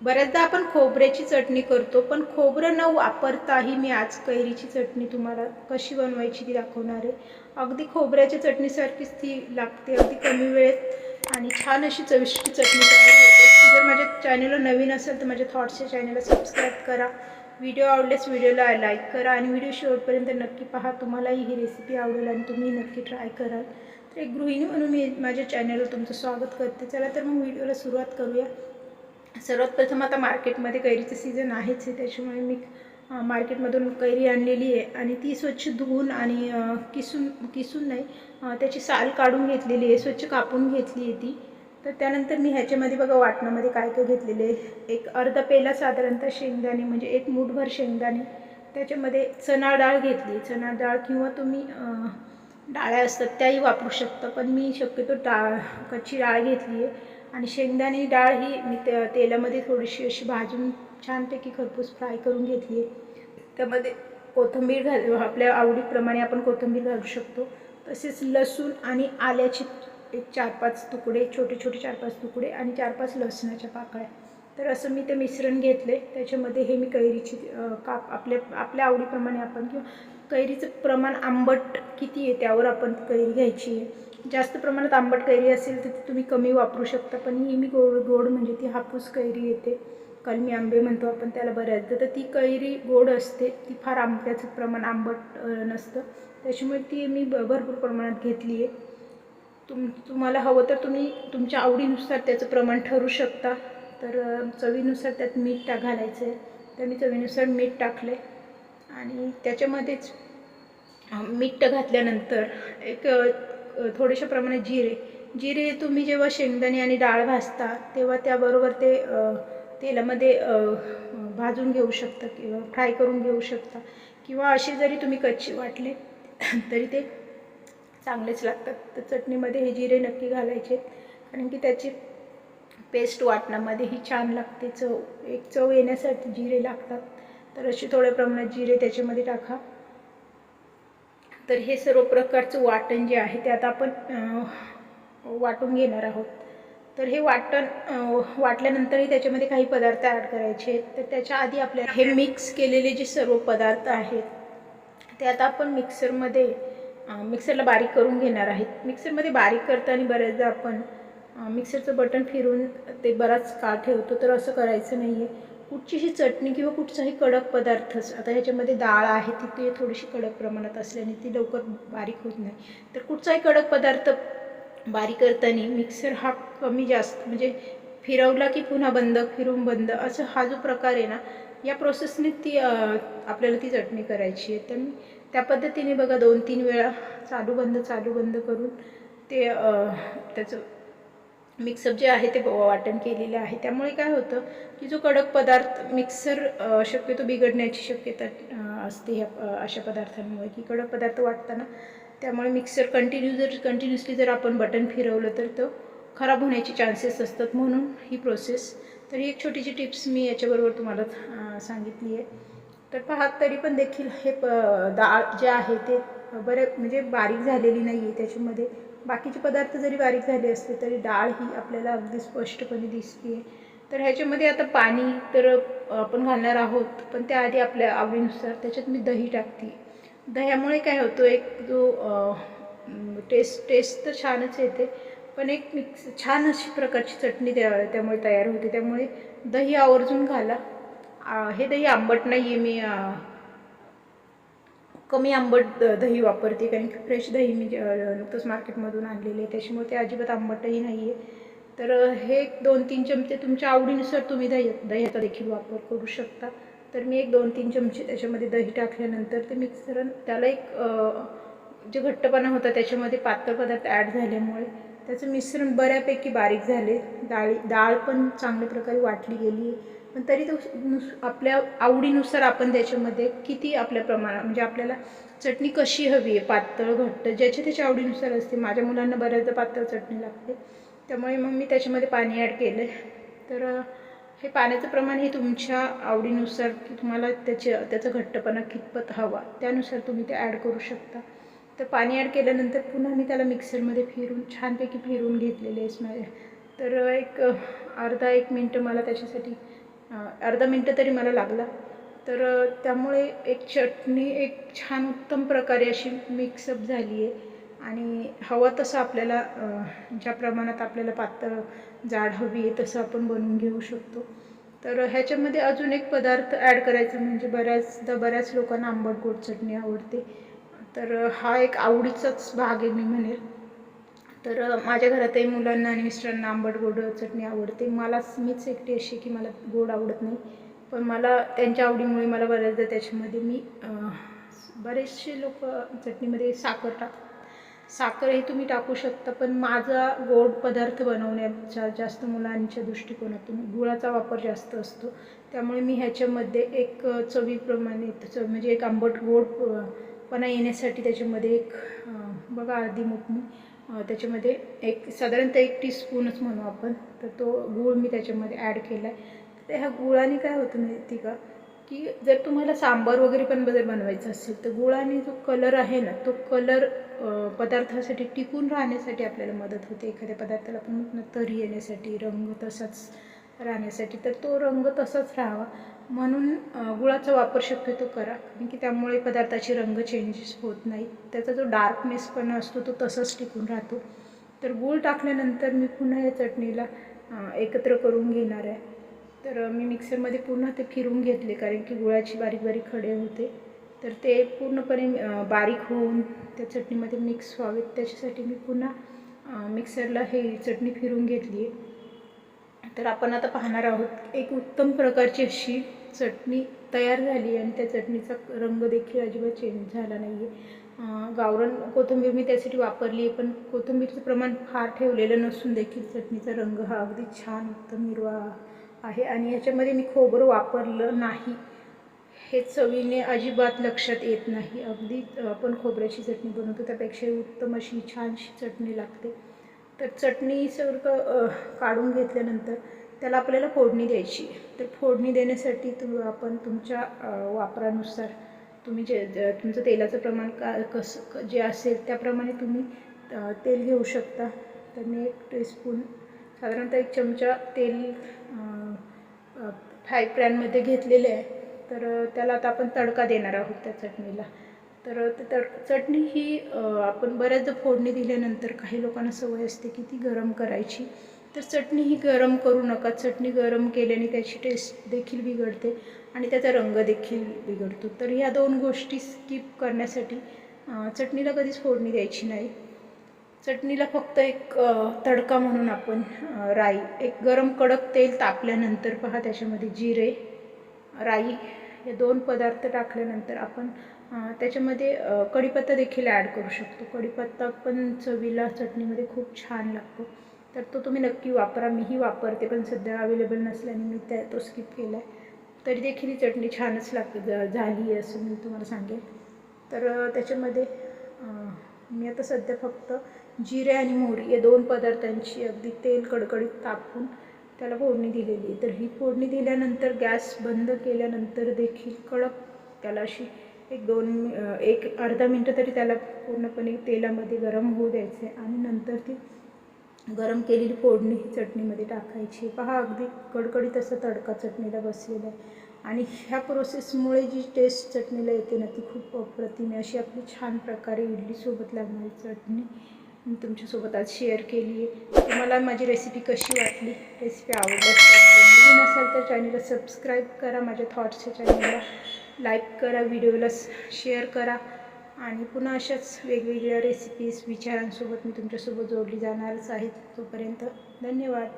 बऱ्याचदा आपण खोबऱ्याची चटणी करतो पण खोबरं न वापरताही मी आज कैरीची चटणी तुम्हाला कशी बनवायची ती दाखवणार आहे. अगदी खोबऱ्याच्या चटणीसारखीच ती लागते अगदी कमी वेळेत आणि छान अशी चविष्ट चटणी तयार होते. जर माझ्या चॅनलला नवीन असेल तर माझ्या थॉट्सच्या चॅनलला सबस्क्राईब करा. व्हिडिओ आवडल्यास व्हिडिओला लाईक करा आणि व्हिडिओ शेवटपर्यंत नक्की पहा. तुम्हालाही ही रेसिपी आवडेल आणि तुम्ही नक्की ट्राय कराल. तर एक गृहिणी म्हणून मी माझ्या चॅनलला तुमचं स्वागत करते. चला तर मग व्हिडिओला सुरुवात करूया. सर्वात प्रथम आता मार्केटमध्ये कैरीचं सीझन आहेच आहे त्याच्यामुळे मी मार्केटमधून कैरी आणलेली आहे. आणि ती स्वच्छ धुवून आणि किसून किसून नाही त्याची साल काढून घेतलेली आहे स्वच्छ कापून घेतली आहे ती. तर त्यानंतर मी ह्याच्यामध्ये बघा वाटणामध्ये काय काय घेतलेले आहे. एक अर्धा पेला साधारणतः शेंगदाणे म्हणजे एक मूठभर शेंगदाणे. त्याच्यामध्ये चणा डाळ घेतली चणा डाळ किंवा तुम्ही डाळ्या असतात त्याही वापरू शकता. पण मी शक्यतो डाळ कच्ची डाळ घेतली आहे. आणि शेंगदाणे डाळ ही मी त्या तेलामध्ये थोडीशी अशी भाजून छानपैकी खरपूस फ्राय करून घेतली आहे. त्यामध्ये कोथिंबीर घाल आपल्या आवडीप्रमाणे आपण कोथिंबीर घालू शकतो. तसेच लसूण आणि आल्याचे एक चार पाच तुकडे छोटे छोटे चार पाच तुकडे आणि चार पाच लसणाच्या पाकळ्या. तर असं मी ते मिश्रण घेतले. त्याच्यामध्ये हे मी कैरीची काप आपल्या आपल्या आवडीप्रमाणे आपण किंवा कैरीचं प्रमाण आंबट किती आहे त्यावर आपण कैरी घ्यायची आहे. जास्त प्रमाणात आंबट कैरी असेल तर ती तुम्ही कमी वापरू शकता. पण ही मी गोड गोड म्हणजे ती हापूस कैरी येते. कलमी आंबे म्हणतो आपण त्याला बऱ्याचदा. तर ती कैरी गोड असते. ती फार आंब्याचं प्रमाण आंबट नसतं. त्याच्यामुळे ती मी ब- भरपूर प्रमाणात घेतली आहे तुम तुम्हाला हवं तर तुम्ही तुमच्या आवडीनुसार त्याचं प्रमाण ठरू शकता. तर चवीनुसार त्यात मीठ टा घालायचं आहे तर मी चवीनुसार मीठ टाकले आणि त्याच्यामध्येच मीठ घातल्यानंतर एक थोडेशा प्रमाणात जिरे. जिरे तुम्ही जेव्हा शेंगदाणे आणि डाळ भाजता तेव्हा त्याबरोबर ते तेलामध्ये भाजून घेऊ शकता किंवा फ्राय करून घेऊ शकता. किंवा असे जरी तुम्ही कच्चे वाटले तरी ते चांगलेच लागतात. तर चटणीमध्ये हे जिरे नक्की घालायचे कारण की त्याची पेस्ट वाटण्यामध्ये ही छान लागते. चव एक चव येण्यासाठी जिरे लागतात. तर असे थोड्या प्रमाणात जिरे त्याच्यामध्ये टाका. तर हे सर्व प्रकारचं वाटण जे आहे ते आता आपण वाटून घेणार आहोत. तर हे वाटण वाटल्यानंतरही त्याच्यामध्ये काही पदार्थ ॲड करायचे. आहेत तर त्याच्या आधी आपल्याला हे मिक्स केलेले जे सर्व पदार्थ आहेत ते आता आपण मिक्सरमध्ये मिक्सरला बारीक करून घेणार आहेत. मिक्सरमध्ये बारीक करताना बऱ्याचदा आपण मिक्सरचं बटन फिरून ते बराच काळ ठेवतो तर असं करायचं नाही आहे कुठचीही चटणी किंवा कुठचाही कडक पदार्थच आता ह्याच्यामध्ये डाळ आहे ती ते थोडीशी कडक प्रमाणात असल्याने ती लवकर बारीक होत नाही. तर कुठचाही कडक पदार्थ बारीक करताना मिक्सर हा कमी जास्त म्हणजे फिरवला की पुन्हा बंद फिरून बंद असं हा जो प्रकार आहे ना या प्रोसेसने ती आपल्याला ती चटणी करायची आहे. तर मी त्या पद्धतीने बघा दोन तीन वेळा चालू बंद चालू बंद करून ते त्याचं मिक्सअप जे आहे ते वाटण केलेलं आहे. त्यामुळे काय होतं की जो कडक पदार्थ मिक्सर शक्यतो बिघडण्याची शक्यता असते ह्या अशा पदार्थांमुळे. की कडक पदार्थ वाटताना त्यामुळे मिक्सर कंटिन्यू जर कंटिन्युअसली जर आपण बटन फिरवलं तर तो खराब होण्याचे चान्सेस असतात म्हणून ही प्रोसेस तर ही एक छोटीशी टिप्स मी याच्याबरोबर तुम्हाला सांगितली आहे. तर पहात तरी पण देखील हे प डाळ जे आहे ते बरे म्हणजे बारीक झालेली नाही आहे त्याच्यामध्ये. बाकीचे पदार्थ जरी बारीक झाले असले तरी डाळ ही आपल्याला अगदी स्पष्टपणे दिसते तर ह्याच्यामध्ये आता पाणी तर आपण घालणार आहोत पण त्याआधी आपल्या आवडीनुसार त्याच्यात मी दही टाकते. दह्यामुळे काय होतो एक जो टेस्ट टेस्ट तर छानच येते पण एक मिक्स छान अशी प्रकारची चटणी त्या त्यामुळे तयार होते. त्यामुळे दही आवर्जून घाला. हे दही आंबट नाही आहे मी कमी आंबट दही वापरते कारण की फ्रेश दही मी जे, नुकतंच मार्केटमधून आणलेले आहे. त्याच्यामुळे ते अजिबात आंबटही नाही आहे तर हे एक दोन तीन चमचे तुमच्या आवडीनुसार तुम्ही दही दह्याचा देखील वापर करू शकता. तर मी एक दोन तीन चमचे त्याच्यामध्ये दही टाकल्यानंतर ते मिक्सर त्याला एक जे घट्टपणा होता त्याच्यामध्ये पातळ पदार्थ ॲड झाल्यामुळे त्याचं मिश्रण बऱ्यापैकी बारीक झाले. डाळी डाळ पण चांगल्या प्रकारे वाटली गेली. पण तरी तो नुस आपल्या आवडीनुसार आपण त्याच्यामध्ये किती आपल्या प्रमाणात म्हणजे आपल्याला चटणी कशी हवी आहे पातळ घट्ट ज्याच्या त्याच्या आवडीनुसार असते. माझ्या मुलांना बऱ्याचदा पातळ चटणी लागते. त्यामुळे मग मी त्याच्यामध्ये पाणी ॲड केलं तर हे पाण्याचं प्रमाण हे तुमच्या आवडीनुसार की तुम्हाला त्याचे त्याचा घट्टपणा कितपत हवा त्यानुसार तुम्ही ते ॲड करू शकता. तर पाणी ॲड केल्यानंतर पुन्हा मी त्याला मिक्सरमध्ये फिरून छानपैकी फिरून घेतलेले आहे माझ्या तर एक अर्धा एक मिनटं मला त्याच्यासाठी अर्धा मिनटं तरी मला लागला. तर त्यामुळे एक चटणी एक छान उत्तम प्रकारे अशी मिक्सअप झाली आहे आणि हवं तसं आपल्याला ज्या प्रमाणात आपल्याला पातळ जाड हवी आहे तसं आपण बनवून घेऊ शकतो. तर ह्याच्यामध्ये अजून एक पदार्थ ॲड करायचा म्हणजे बऱ्याचदा बऱ्याच लोकांना आंबट गोड चटणी आवडते. तर हा एक आवडीचाच भाग आहे मी म्हणेल. तर माझ्या घरातही मुलांना आणि मिस्टरांना आंबट गोड चटणी आवडते. मलाच मीच एकटी अशी की मला गोड आवडत नाही. पण मला त्यांच्या आवडीमुळे मला बऱ्याचदा त्याच्यामध्ये मी बरेचसे लोक चटणीमध्ये साखर टाक साखर हे तुम्ही टाकू शकता पण माझा गोड पदार्थ बनवण्याचा जास्त मुलांच्या दृष्टिकोनातून गुळाचा वापर जास्त असतो. त्यामुळे मी ह्याच्यामध्ये एक चवीप्रमाणे च- म्हणजे एक आंबट गोड पणा येण्यासाठी त्याच्यामध्ये एक बघा अर्धी मोठणी मी त्याच्यामध्ये एक साधारणतः एक टीस्पूनच म्हणू आपण. तर तो गूळ मी त्याच्यामध्ये ॲड केला आहे तर ह्या गुळाने काय होतं माहिती का? की जर तुम्हाला सांबार वगैरे पण जर बनवायचं असेल तर गुळाने जो कलर आहे ना तो कलर पदार्थासाठी टिकून राहण्यासाठी आपल्याला मदत होते. एखाद्या पदार्थाला आपण तरी येण्यासाठी रंग तसाच राहण्यासाठी तर तो रंग तसाच राहावा. म्हणून गुळाचा वापर शक्यतो करा कारण की त्यामुळे पदार्थाचे रंग चेंजेस होत नाही त्याचा जो डार्कनेस पण असतो तो तसाच टिकून राहतो. तर गूळ टाकल्यानंतर मी पुन्हा या चटणीला एकत्र करून घेणार आहे. तर मी मिक्सरमध्ये पुन्हा ते फिरून घेतले कारण की गुळाची बारीक बारीक खडे होते. तर ते पूर्णपणे बारीक होऊन त्या चटणीमध्ये मिक्स व्हावेत. त्याच्यासाठी मी पुन्हा मिक्सरला हे चटणी फिरून घेतली आहे तर आपण आता पाहणार आहोत एक उत्तम प्रकारची अशी चटणी तयार झाली आणि त्या चटणीचा रंग देखील अजिबात चेंज झाला नाही आहे गावरण कोथिंबीर मी त्यासाठी वापरली आहे पण कोथिंबीरचं प्रमाण फार ठेवलेलं नसून देखील चटणीचा रंग हा अगदी छान उत्तम हिरवा आहे. आणि याच्यामध्ये मी खोबरं वापरलं नाही. हे चवीने अजिबात लक्षात येत नाही. अगदी आपण खोबऱ्याची चटणी बनवतो त्यापेक्षा उत्तम अशी छानशी चटणी लागते. तर चटणी सर्व काढून घेतल्यानंतर त्याला आपल्याला फोडणी द्यायची तर फोडणी देण्यासाठी तुम आपण तुमच्या वापरानुसार तुम्ही जे तुमचं तेलाचं प्रमाण का कसं जे असेल त्याप्रमाणे तुम्ही तेल घेऊ शकता. तर मी एक टीस्पून साधारणतः एक चमचा तेल फ्राय पॅनमध्ये घेतलेले आहे. तर त्याला आता आपण तडका देणार आहोत त्या चटणीला. तर तर चटणी ही आपण बऱ्याचदा फोडणी दिल्यानंतर काही लोकांना सवय असते की ती गरम करायची. तर चटणी ही गरम करू नका. चटणी गरम केल्याने त्याची टेस्ट देखील बिघडते आणि त्याचा रंग देखील बिघडतो. तर ह्या दोन गोष्टी स्किप करण्यासाठी चटणीला कधीच फोडणी द्यायची नाही. चटणीला फक्त एक तडका म्हणून आपण राई एक गरम कडक तेल तापल्यानंतर पहा त्याच्यामध्ये जिरे राई हे दोन पदार्थ टाकल्यानंतर आपण त्याच्यामध्ये कढीपत्ता देखील ॲड करू शकतो. कढीपत्ता पण चवीला चटणीमध्ये खूप छान लागतो. तर तो तुम्ही नक्की वापरा. मीही वापरते पण सध्या अवेलेबल नसल्याने मी त्या तो स्किप केला आहे तरी देखील ही चटणी छानच लागते. झाली आहे असं मी तुम्हाला सांगेन. तर त्याच्यामध्ये मी आता सध्या फक्त जिरे आणि मोहरी या दोन पदार्थांची अगदी तेल कडकडीत तापून त्याला फोडणी दिलेली आहे. तर ही फोडणी दिल्यानंतर गॅस बंद केल्यानंतर देखील कडक त्याला अशी एक दोन एक अर्धा मिनटं तरी त्याला पूर्णपणे तेलामध्ये गरम होऊ द्यायचे आणि नंतर ती गरम केलेली फोडणी ही चटणीमध्ये टाकायची. पहा अगदी कडकडीत असा तडका चटणीला बसलेला आहे. आणि ह्या प्रोसेसमुळे जी टेस्ट चटणीला येते ना ती खूप अप्रतिम आहे. अशी आपली छान प्रकारे इडलीसोबत लागणारी चटणी मी तुमच्यासोबत आज शेअर केली आहे. तुम्हाला माझी रेसिपी कशी वाटली? रेसिपी आवडली नसेल तर चॅनलला सबस्क्राईब करा. माझ्या थॉट्सच्या चॅनलला लाईक करा व्हिडिओला शेअर करा आणि पुन्हा अशाच वेगवेगळ्या रेसिपीज विचारांसोबत मी तुमच्यासोबत जोडली जाणारच आहे. तोपर्यंत धन्यवाद.